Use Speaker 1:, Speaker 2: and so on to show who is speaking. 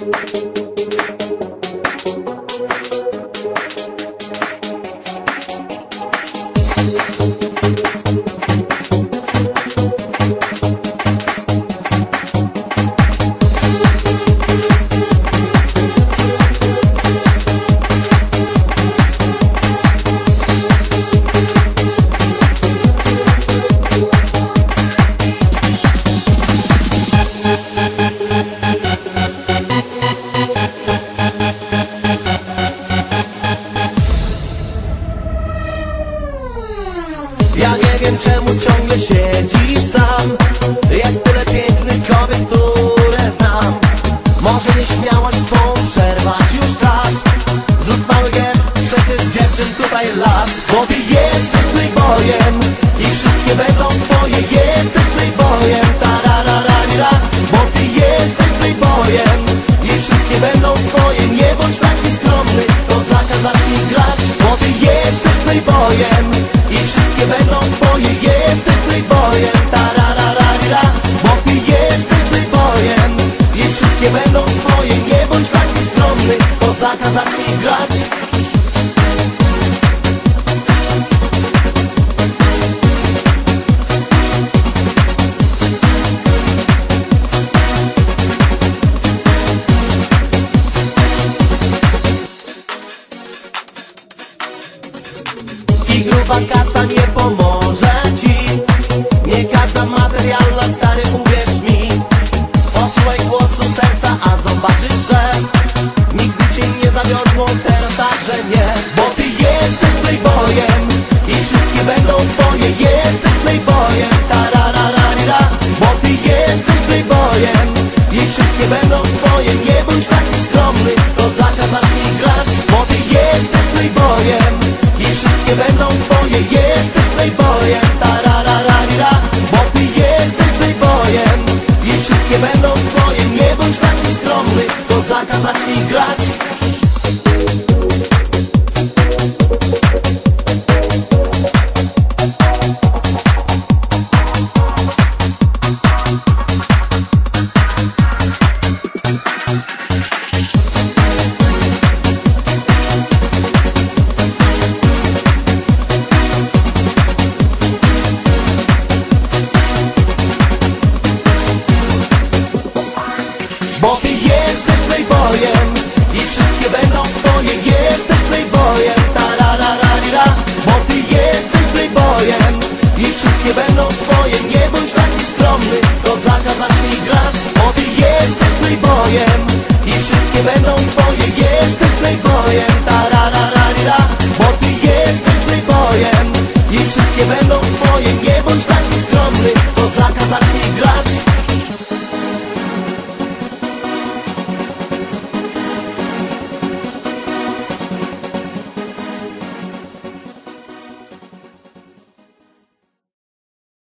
Speaker 1: Ja nie wiem czemu ciągle siedzisz sam. Jest tyle pięknych kobiet, które znam. Może nieśmiałość twą przerwać już czas. Zrób mały gest, przecież dziewczyn tutaj las. Bo ty jesteś playboyem I wszystkie będą twoje. Jesteś playboyem, tararararira skromny, to zakaz zacznij grać. Gruba kasa nie pomoże ci. Nie każda materialna zawiodło, teraz także nie. Bo ty jesteś playboyem I wszystkie będą twoje. Jesteś playboyem, tararararira Bo ty jesteś playboyem I wszystkie będą twoje. Nie bądź taki skromny, to zakaz zacznij grać Bo ty jesteś playboyem I wszystkie będą twoje. Jesteś playboyem, tararararira Bo ty jesteś playboyem I wszystkie będą twoje. Nie bądź taki skromny, to zakaz zacznij grać I wszystkie będą twoje Jesteś playboyem Tararararira Bo ty jesteś playboyem I wszystkie będą twoje Nie bądź taki skromny To zakaz zacznij grać